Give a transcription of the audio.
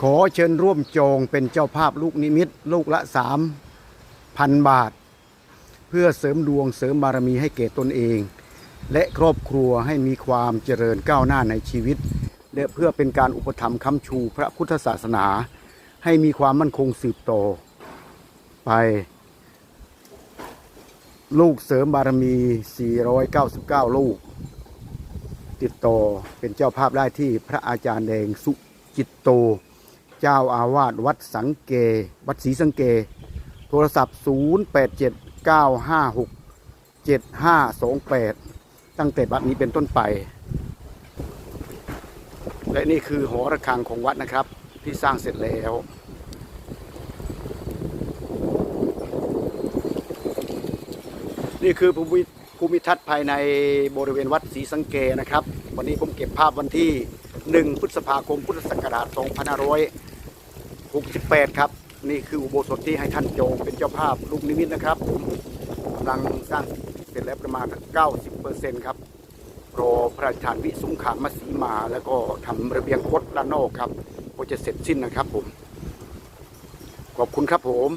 ขอเชิญร่วมจองเป็นเจ้าภาพลูกนิมิตลูกละสามพันบาท เพื่อเสริมดวงเสริมบารมีให้แก่ตนเอง และครอบครัวให้มีความเจริญก้าวหน้าในชีวิต และเพื่อเป็นการอุปถัมภ์ค้ำชูพระพุทธศาสนา ให้มีความมั่นคงสืบต่อไป ลูกเสริมบารมี 499 ลูก ติดต่อเป็นเจ้าภาพได้ที่พระอาจารย์แดงสุจิตโต เจ้าอาวาสวัดสังเก วัดศรีสังเก โทรศัพท์ 0879567528 ตั้งแต่บัดนี้เป็นต้นไป และนี่คือหอระฆังของวัดนะครับ ที่สร้างเสร็จแล้วนี่คือภูมิภูมิทัศน์ภายในบริเวณวัดศรีสังเกนะครับ วันนี้ผมเก็บภาพวันที่ 1 พฤษภาคมพุทธศักราช2568 ครับ นี่คืออุโบสถที่ให้ท่านโจงเป็นเจ้าภาพลูกนิมิตนะครับผมกำลังสร้างเสร็จแล้วประมาณ 90%ครับรอพระราชทานวิสุงขามสีมา แล้วก็ทำระเบียงคดด้านนอกครับก็จะเสร็จสิ้นนะครับผม ขอบคุณครับผม